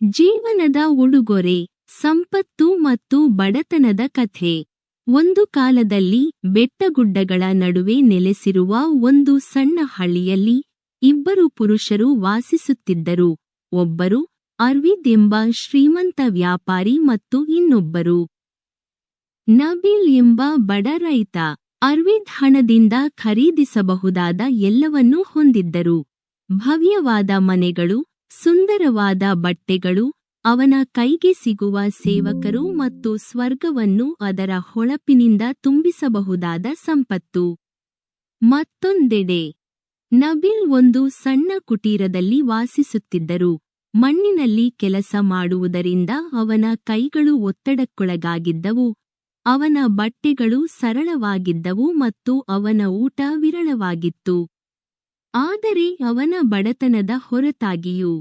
ಜೀವನದ ಉಡುಗೊರೆ, ಸಂಪತ್ತು ಮತ್ತು ಬಡತನದ ಕಥೆ. ಒಂದು ಕಾಲದಲ್ಲಿ ಬೆಟ್ಟಗುಡ್ಡಗಳ ನಡುವೆ ನೆಲೆಸಿರುವ ಒಂದು ಸಣ್ಣ ಹಳ್ಳಿಯಲ್ಲಿ ಇಬ್ಬರು ಪುರುಷರು ವಾಸಿಸುತ್ತಿದ್ದರು. ಒಬ್ಬರು ಅರ್ವಿದ್ ಎಂಬ ಶ್ರೀಮಂತ ವ್ಯಾಪಾರಿ ಮತ್ತು ಇನ್ನೊಬ್ಬರು. ನಬೀಲ್ ಎಂಬ ಬಡ ರೈತ. ಅರ್ವಿದ್ ಹಣದಿಂದ ಖರೀದಿಸಬಹುದಾದ ಎಲ್ಲವನ್ನೂ ಹೊಂದಿದ್ದರು. ಭವ್ಯವಾದ ಮನೆಗಳು ಸುಂದರವಾದ ಬಟ್ಟೆಗಳು ಅವನ ಕೈಗೆ ಸಿಗುವ ಸೇವಕರು ಮತ್ತು ಸ್ವರ್ಗವನ್ನು ಅದರ ಹೊಳಪಿನಿಂದ ತುಂಬಿಸಬಹುದಾದ ಸಂಪತ್ತು. ಮತ್ತೊಂದೆಡೆ, ನಬಿಲ್ ಒಂದು ಸಣ್ಣ ಕುಟೀರದಲ್ಲಿ ವಾಸಿಸುತ್ತಿದ್ದರು. ಮಣ್ಣಿನಲ್ಲಿ ಕೆಲಸ ಮಾಡುವುದರಿಂದ ಅವನ ಕೈಗಳು ಒತ್ತಡಕ್ಕೊಳಗಾಗಿದ್ದವು. ಅವನ ಬಟ್ಟೆಗಳು ಸರಳವಾಗಿದ್ದವು ಮತ್ತು ಅವನ ಊಟ ವಿರಳವಾಗಿತ್ತು. ಆದರೆ ಅವನ ಬಡತನದ ಹೊರತಾಗಿಯೂ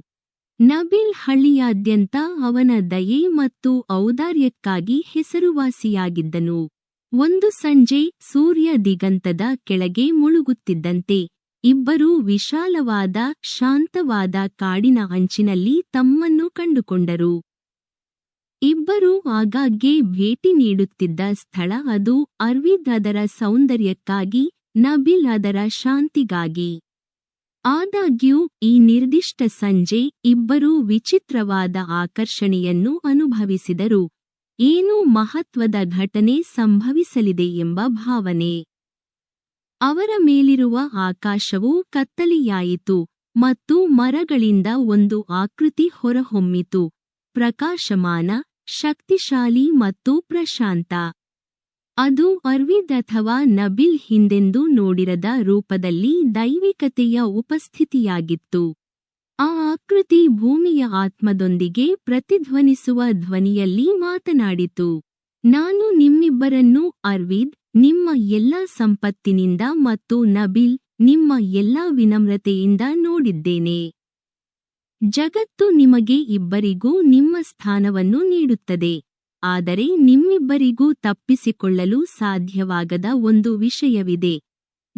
ನಬಿಲ್ ಹಳ್ಳಿಯಾದ್ಯಂತ ಅವನ ದಯೆ ಮತ್ತು ಔದಾರ್ಯಕ್ಕಾಗಿ ಹೆಸರುವಾಸಿಯಾಗಿದ್ದನು. ಒಂದು ಸಂಜೆ ಸೂರ್ಯ ದಿಗಂತದ ಕೆಳಗೆ ಮುಳುಗುತ್ತಿದ್ದಂತೆ ಇಬ್ಬರೂ ವಿಶಾಲವಾದ ಶಾಂತವಾದ ಕಾಡಿನ ಅಂಚಿನಲ್ಲಿ ತಮ್ಮನ್ನು ಕಂಡುಕೊಂಡರು. ಇಬ್ಬರೂ ಆಗಾಗ್ಗೆ ಭೇಟಿ ನೀಡುತ್ತಿದ್ದ ಸ್ಥಳ ಅದು ಅರ್ವಿದ್ ಅದರ ಸೌಂದರ್ಯಕ್ಕಾಗಿ, ನಬಿಲ್ ಅದರ ಶಾಂತಿಗಾಗಿ. ಆದಾಗ್ಯೂ, ಈ ನಿರ್ದಿಷ್ಟ ಸಂಜೆ ಇಬ್ಬರೂ ವಿಚಿತ್ರವಾದ ಆಕರ್ಷಣೆಯನ್ನು ಅನುಭವಿಸಿದರು. ಏನೂ ಮಹತ್ವದ ಘಟನೆ ಸಂಭವಿಸಲಿದೆ ಎಂಬ ಭಾವನೆ. ಅವರ ಮೇಲಿರುವ ಆಕಾಶವು ಕತ್ತಲೆಯಾಯಿತು ಮತ್ತು ಮರಗಳಿಂದ ಒಂದು ಆಕೃತಿ ಹೊರಹೊಮ್ಮಿತು. ಪ್ರಕಾಶಮಾನ, ಶಕ್ತಿಶಾಲಿ ಮತ್ತು ಪ್ರಶಾಂತ. ಅದು ಅರ್ವಿದ್ ಅಥವಾ ನಬಿಲ್ ಹಿಂದೆಂದು ನೋಡಿರದ ರೂಪದಲ್ಲಿ ದೈವಿಕತೆಯ ಉಪಸ್ಥಿತಿಯಾಗಿತ್ತು. ಆ ಆಕೃತಿ ಭೂಮಿಯ ಆತ್ಮದೊಂದಿಗೆ ಪ್ರತಿಧ್ವನಿಸುವ ಧ್ವನಿಯಲ್ಲಿ ಮಾತನಾಡಿತು. ನಾನು ನಿಮ್ಮಿಬ್ಬರನ್ನೂ ಅರ್ವಿದ್, ನಿಮ್ಮ ಎಲ್ಲಾ ಸಂಪತ್ತಿನಿಂದ ಮತ್ತು ನಬಿಲ್, ನಿಮ್ಮ ಎಲ್ಲಾ ವಿನಮ್ರತೆಯಿಂದ ನೋಡಿದ್ದೇನೆ. ಜಗತ್ತು ನಿಮಗೆ ಇಬ್ಬರಿಗೂ ನಿಮ್ಮ ಸ್ಥಾನವನ್ನು ನೀಡುತ್ತದೆ. ಆದರೆ ನಿಮ್ಮಿಬ್ಬರಿಗೂ ತಪ್ಪಿಸಿಕೊಳ್ಳಲು ಸಾಧ್ಯವಾಗದ ಒಂದು ವಿಷಯವಿದೆ.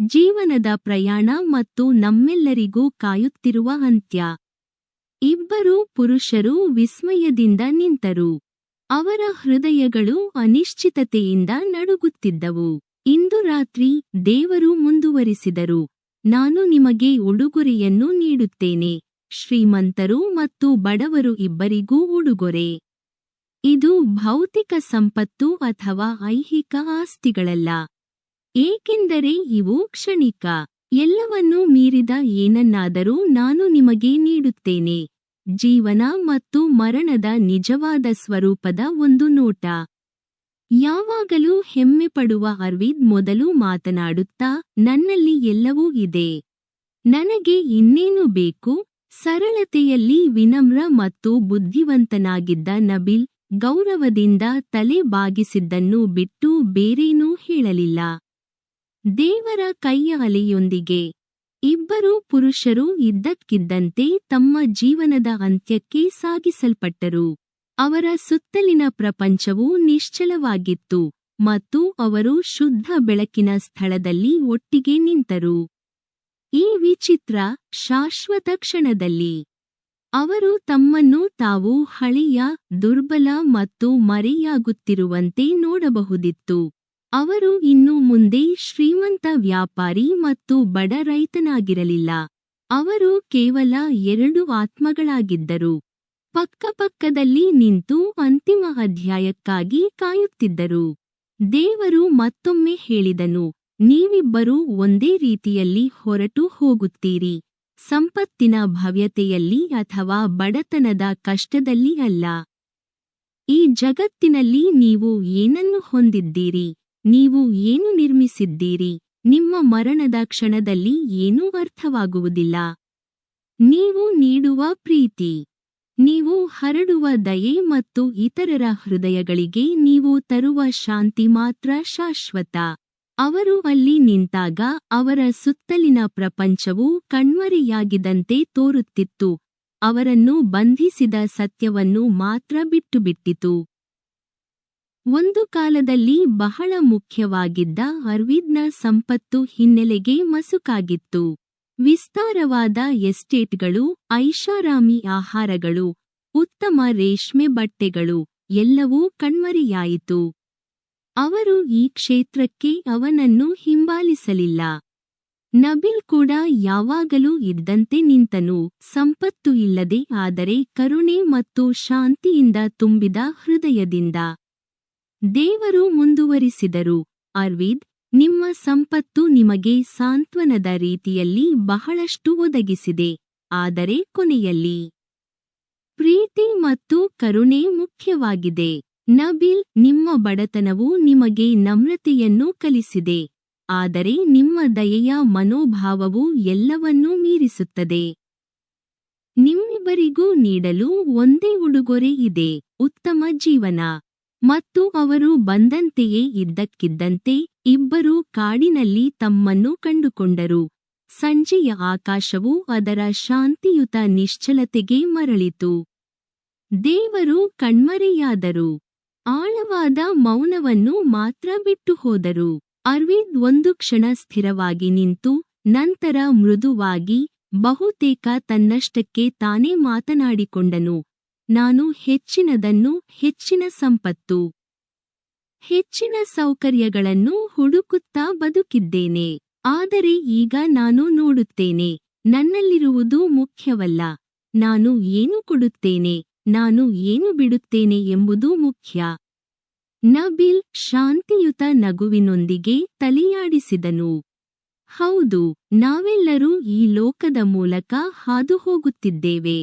ಜೀವನದ ಪ್ರಯಾಣ ಮತ್ತು ನಮ್ಮೆಲ್ಲರಿಗೂ ಕಾಯುತ್ತಿರುವ ಅಂತ್ಯ. ಇಬ್ಬರೂ ಪುರುಷರು ವಿಸ್ಮಯದಿಂದ ನಿಂತರು. ಅವರ ಹೃದಯಗಳು ಅನಿಶ್ಚಿತತೆಯಿಂದ ನಡುಗುತ್ತಿದ್ದವು. ಇಂದು ರಾತ್ರಿ ದೇವರು ಮುಂದುವರಿಸಿದರು. ನಾನು ನಿಮಗೆ ಉಡುಗೊರೆಯನ್ನು ನೀಡುತ್ತೇನೆ. ಶ್ರೀಮಂತರು ಮತ್ತು ಬಡವರು ಇಬ್ಬರಿಗೂ ಉಡುಗೊರೆ. ಇದು ಭೌತಿಕ ಸಂಪತ್ತು ಅಥವಾ ಐಹಿಕ ಆಸ್ತಿಗಳಲ್ಲ. ಏಕೆಂದರೆ ಇವು ಕ್ಷಣಿಕ. ಎಲ್ಲವನ್ನೂ ಮೀರಿದ ಏನನ್ನಾದರೂ ನಾನು ನಿಮಗೆ ನೀಡುತ್ತೇನೆ. ಜೀವನ ಮತ್ತು ಮರಣದ ನಿಜವಾದ ಸ್ವರೂಪದ ಒಂದು ನೋಟ. ಯಾವಾಗಲೂ ಹೆಮ್ಮೆಪಡುವ ಅರ್ವಿದ್ ಮೊದಲು ಮಾತನಾಡುತ್ತಾ, ನನ್ನಲ್ಲಿ ಎಲ್ಲವೂ ಇದೆ. ನನಗೆ ಇನ್ನೇನು ಬೇಕು? ಸರಳತೆಯಲ್ಲಿ ವಿನಮ್ರ ಮತ್ತು ಬುದ್ಧಿವಂತನಾಗಿದ್ದ ನಬಿಲ್ ಗೌರವದಿಂದ ತಲೆ ಬಾಗಿಸಿದ್ದನ್ನು ಬಿಟ್ಟು ಬೇರೇನೂ ಹೇಳಲಿಲ್ಲ. ದೇವರ ಕೈಯ ಅಲೆಯೊಂದಿಗೆ ಇಬ್ಬರೂ ಪುರುಷರು ಇದ್ದಕ್ಕಿದ್ದಂತೆ ತಮ್ಮ ಜೀವನದ ಅಂತ್ಯಕ್ಕೆ ಸಾಗಿಸಲ್ಪಟ್ಟರು. ಅವರ ಸುತ್ತಲಿನ ಪ್ರಪಂಚವು ನಿಶ್ಚಲವಾಗಿತ್ತು ಮತ್ತು ಅವರು ಶುದ್ಧ ಬೆಳಕಿನ ಸ್ಥಳದಲ್ಲಿ ಒಟ್ಟಿಗೆ ನಿಂತರು. ಈ ವಿಚಿತ್ರ, ಶಾಶ್ವತ ಕ್ಷಣದಲ್ಲಿ ಅವರು ತಮ್ಮನ್ನು ತಾವು ಹಳೆಯ, ದುರ್ಬಲ ಮತ್ತು ಮರೆಯಾಗುತ್ತಿರುವಂತೆ ನೋಡಬಹುದಿತ್ತು. ಅವರು ಇನ್ನು ಮುಂದೆ ಶ್ರೀಮಂತ ವ್ಯಾಪಾರಿ ಮತ್ತು ಬಡ ರೈತನಾಗಿರಲಿಲ್ಲ. ಅವರು ಕೇವಲ ಎರಡು ಆತ್ಮಗಳಾಗಿದ್ದರು. ಪಕ್ಕಪಕ್ಕದಲ್ಲಿ ನಿಂತು ಅಂತಿಮ ಅಧ್ಯಾಯಕ್ಕಾಗಿ ಕಾಯುತ್ತಿದ್ದರು. ದೇವರು ಮತ್ತೊಮ್ಮೆ ಹೇಳಿದನು, ನೀವಿಬ್ಬರೂ ಒಂದೇ ರೀತಿಯಲ್ಲಿ ಹೊರಟು ಹೋಗುತ್ತೀರಿ. ಸಂಪತ್ತಿನ ಭವ್ಯತೆಯಲ್ಲಿ ಅಥವಾ ಬಡತನದ ಕಷ್ಟದಲ್ಲಿ ಅಲ್ಲ. ಈ ಜಗತ್ತಿನಲ್ಲಿ ನೀವು ಏನನ್ನು ಹೊಂದಿದ್ದೀರಿ? ನೀವು ಏನು ನಿರ್ಮಿಸಿದ್ದೀರಿ? ನಿಮ್ಮ ಮರಣದ ಕ್ಷಣದಲ್ಲಿ ಏನೂ ಅರ್ಥವಾಗುವುದಿಲ್ಲ. ನೀವು ನೀಡುವ ಪ್ರೀತಿ. ನೀವು ಹರಡುವ ದಯೆ ಮತ್ತು ಇತರರ ಹೃದಯಗಳಿಗೆ ನೀವು ತರುವ ಶಾಂತಿ ಮಾತ್ರ ಶಾಶ್ವತ. ಅವರು ಅಲ್ಲಿ ನಿಂತಾಗ ಅವರ ಸುತ್ತಲಿನ ಪ್ರಪಂಚವು ಕಣ್ಮರೆಯಾಗಿದಂತೆ ತೋರುತ್ತಿತ್ತು. ಅವರನ್ನು ಬಂಧಿಸಿದ ಸತ್ಯವನ್ನು ಮಾತ್ರ ಬಿಟ್ಟುಬಿಟ್ಟಿತು. ಒಂದು ಕಾಲದಲ್ಲಿ ಬಹಳ ಮುಖ್ಯವಾಗಿದ್ದ ಅರ್ವಿದ್ನ ಸಂಪತ್ತು ಹಿನ್ನೆಲೆಗೆ ಮಸುಕಾಗಿತ್ತು. ವಿಸ್ತಾರವಾದ ಎಸ್ಟೇಟ್ಗಳು, ಐಷಾರಾಮಿ ಆಹಾರಗಳು, ಉತ್ತಮ ರೇಷ್ಮೆ ಬಟ್ಟೆಗಳು, ಎಲ್ಲವೂ ಕಣ್ಮರೆಯಾಯಿತು. ಅವರು ಈ ಕ್ಷೇತ್ರಕ್ಕೆ ಅವನನ್ನು ಹಿಂಬಾಲಿಸಲಿಲ್ಲ. ನಬಿಲ್ ಕೂಡ ಯಾವಾಗಲೂ ಇದ್ದಂತೆ ನಿಂತನು, ಸಂಪತ್ತು ಇಲ್ಲದೆ ಆದರೆ ಕರುಣೆ ಮತ್ತು ಶಾಂತಿಯಿಂದ ತುಂಬಿದ ಹೃದಯದಿಂದ. ದೇವರು ಮುಂದುವರಿಸಿದರು, ಅರ್ವಿದ್, ನಿಮ್ಮ ಸಂಪತ್ತು ನಿಮಗೆ ಸಾಂತ್ವನದ ರೀತಿಯಲ್ಲಿ ಬಹಳಷ್ಟು ಒದಗಿಸಿದೆ, ಆದರೆ ಕೊನೆಯಲ್ಲಿ. ಪ್ರೀತಿ ಮತ್ತು ಕರುಣೆ ಮುಖ್ಯವಾಗಿದೆ. ನಬಿಲ್, ನಿಮ್ಮ ಬಡತನವು ನಿಮಗೆ ನಮ್ರತೆಯನ್ನು ಕಲಿಸಿದೆ. ಆದರೆ ನಿಮ್ಮ ದಯೆಯ ಮನೋಭಾವವು ಎಲ್ಲವನ್ನೂ ಮೀರಿಸುತ್ತದೆ. ನಿಮ್ಮಿಬ್ಬರಿಗೂ ನೀಡಲು ಒಂದೇ ಉಡುಗೊರೆ ಇದೆ, ಉತ್ತಮ ಜೀವನ. ಮತ್ತು ಅವರು ಬಂದಂತೆಯೇ ಇದ್ದಕ್ಕಿದ್ದಂತೆ ಇಬ್ಬರೂ ಕಾಡಿನಲ್ಲಿ ತಮ್ಮನ್ನು ಕಂಡುಕೊಂಡರು. ಸಂಜೆಯ ಆಕಾಶವು ಅದರ ಶಾಂತಿಯುತ ನಿಶ್ಚಲತೆಗೆ ಮರಳಿತು. ದೇವರು ಕಣ್ಮರೆಯಾದರು. ಆಳವಾದ ಮೌನವನ್ನು ಮಾತ್ರ ಬಿಟ್ಟು ಹೋದರು ಅರ್ವಿಂದ್ ಒಂದು ಕ್ಷಣ ಸ್ಥಿರವಾಗಿ ನಿಂತು, ನಂತರ ಮೃದುವಾಗಿ, ಬಹುತೇಕ ತನ್ನಷ್ಟಕ್ಕೆ ತಾನೇ ಮಾತನಾಡಿಕೊಂಡನು. ನಾನು ಹೆಚ್ಚಿನದನ್ನು, ಹೆಚ್ಚಿನ ಸಂಪತ್ತು, ಹೆಚ್ಚಿನ ಸೌಕರ್ಯಗಳನ್ನು ಹುಡುಕುತ್ತಾ ಬದುಕಿದ್ದೇನೆ. ಆದರೆ ಈಗ ನಾನು ನೋಡುತ್ತೇನೆ, ನನ್ನಲ್ಲಿರುವುದು ಮುಖ್ಯವಲ್ಲ. ನಾನು ಏನು ಕೊಡುತ್ತೇನೆ? ನಾನು ಏನು ಬಿಡುತ್ತೇನೆ ಎಂಬುದು ಮುಖ್ಯ. ನಬಿಲ್ ಶಾಂತಿಯುತ ನಗುವಿನೊಂದಿಗೆ ತಲೆಯಾಡಿಸಿದನು. ಹೌದು, ನಾವೆಲ್ಲರೂ ಈ ಲೋಕದ ಮೂಲಕ ಹಾದು ಹೋಗುತ್ತಿದ್ದೇವೆ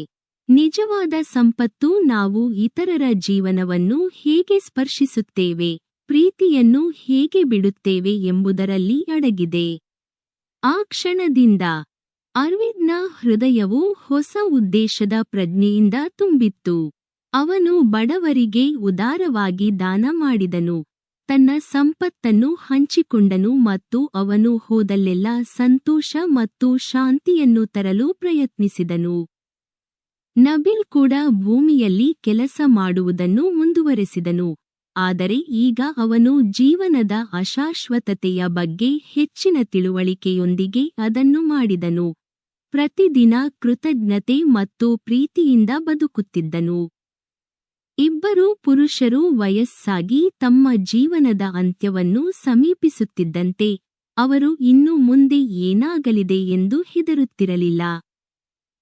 ನಿಜವಾದ ಸಂಪತ್ತು ನಾವು ಇತರರ ಜೀವನವನ್ನು ಹೇಗೆ ಸ್ಪರ್ಶಿಸುತ್ತೇವೆ, ಪ್ರೀತಿಯನ್ನು ಹೇಗೆ ಬಿಡುತ್ತೇವೆ ಎಂಬುದರಲ್ಲಿ ಅಡಗಿದೆ. ಆ ಕ್ಷಣದಿಂದ ಅರ್ವಿದ್ನ ಹೃದಯವು ಹೊಸ ಉದ್ದೇಶದ ಪ್ರಜ್ಞೆಯಿಂದ ತುಂಬಿತ್ತು. ಅವನು ಬಡವರಿಗೆ ಉದಾರವಾಗಿ ದಾನ ಮಾಡಿದನು. ತನ್ನ ಸಂಪತ್ತನ್ನು ಹಂಚಿಕೊಂಡನು ಮತ್ತು ಅವನು ಹೋದಲ್ಲೆಲ್ಲ ಸಂತೋಷ ಮತ್ತು ಶಾಂತಿಯನ್ನು ತರಲು ಪ್ರಯತ್ನಿಸಿದನು. ನಬಿಲ್ ಕೂಡ ಭೂಮಿಯಲ್ಲಿ ಕೆಲಸ ಮಾಡುವುದನ್ನು ಮುಂದುವರೆಸಿದನು. ಆದರೆ ಈಗ ಅವನು ಜೀವನದ ಅಶಾಶ್ವತತೆಯ ಬಗ್ಗೆ ಹೆಚ್ಚಿನ ತಿಳುವಳಿಕೆಯೊಂದಿಗೆ ಅದನ್ನು ಮಾಡಿದನು. ಪ್ರತಿದಿನ ಕೃತಜ್ಞತೆ ಮತ್ತು ಪ್ರೀತಿಯಿಂದ ಬದುಕುತ್ತಿದ್ದನು. ಇಬ್ಬರೂ ಪುರುಷರು ವಯಸ್ಸಾಗಿ ತಮ್ಮ ಜೀವನದ ಅಂತ್ಯವನ್ನು ಸಮೀಪಿಸುತ್ತಿದ್ದಂತೆ ಅವರು ಇನ್ನು ಮುಂದೆ ಏನಾಗಲಿದೆ ಎಂದು ಹೆದರುತ್ತಿರಲಿಲ್ಲ.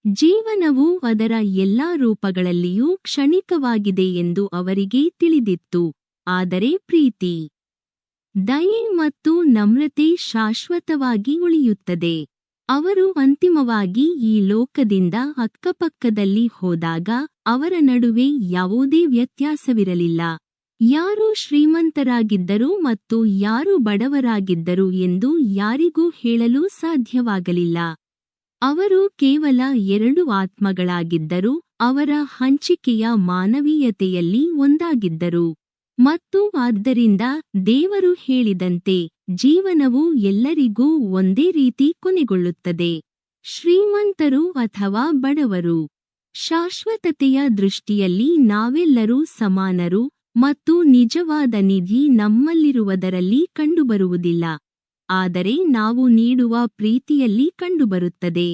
ಜೀವನವು ಅದರ ಎಲ್ಲಾ ರೂಪಗಳಲ್ಲಿಯೂ ಕ್ಷಣಿಕವಾಗಿದೆ ಎಂದು ಅವರಿಗೆ ತಿಳಿದಿತ್ತು. ಆದರೆ ಪ್ರೀತಿ, ದಯೆ ಮತ್ತು ನಮ್ರತೆ ಶಾಶ್ವತವಾಗಿ ಉಳಿಯುತ್ತದೆ. ಅವರು ಅಂತಿಮವಾಗಿ ಈ ಲೋಕದಿಂದ ಅಕ್ಕಪಕ್ಕದಲ್ಲಿ ಹೋದಾಗ ಅವರ ನಡುವೆ ಯಾವುದೇ ವ್ಯತ್ಯಾಸವಿರಲಿಲ್ಲ. ಯಾರು ಶ್ರೀಮಂತರಾಗಿದ್ದರು ಮತ್ತು ಯಾರು ಬಡವರಾಗಿದ್ದರು ಎಂದು ಯಾರಿಗೂ ಹೇಳಲು ಸಾಧ್ಯವಾಗಲಿಲ್ಲ. ಅವರು ಕೇವಲ ಎರಡು ಆತ್ಮಗಳಾಗಿದ್ದರು, ಅವರ ಹಂಚಿಕೆಯ ಮಾನವೀಯತೆಯಲ್ಲಿ ಒಂದಾಗಿದ್ದರು. ಮತ್ತು ಆದ್ದರಿಂದ ದೇವರು ಹೇಳಿದಂತೆ ಜೀವನವು ಎಲ್ಲರಿಗೂ ಒಂದೇ ರೀತಿ ಕೊನೆಗೊಳ್ಳುತ್ತದೆ. ಶ್ರೀಮಂತರು ಅಥವಾ ಬಡವರು. ಶಾಶ್ವತತೆಯ ದೃಷ್ಟಿಯಲ್ಲಿ ನಾವೆಲ್ಲರೂ ಸಮಾನರು ಮತ್ತು ನಿಜವಾದ ನಿಧಿ ನಮ್ಮಲ್ಲಿರುವುದರಲ್ಲಿ ಕಂಡುಬರುವುದಿಲ್ಲ. ಆದರೆ ನಾವು ನೀಡುವ ಪ್ರೀತಿಯಲ್ಲಿ ಕಂಡುಬರುತ್ತದೆ.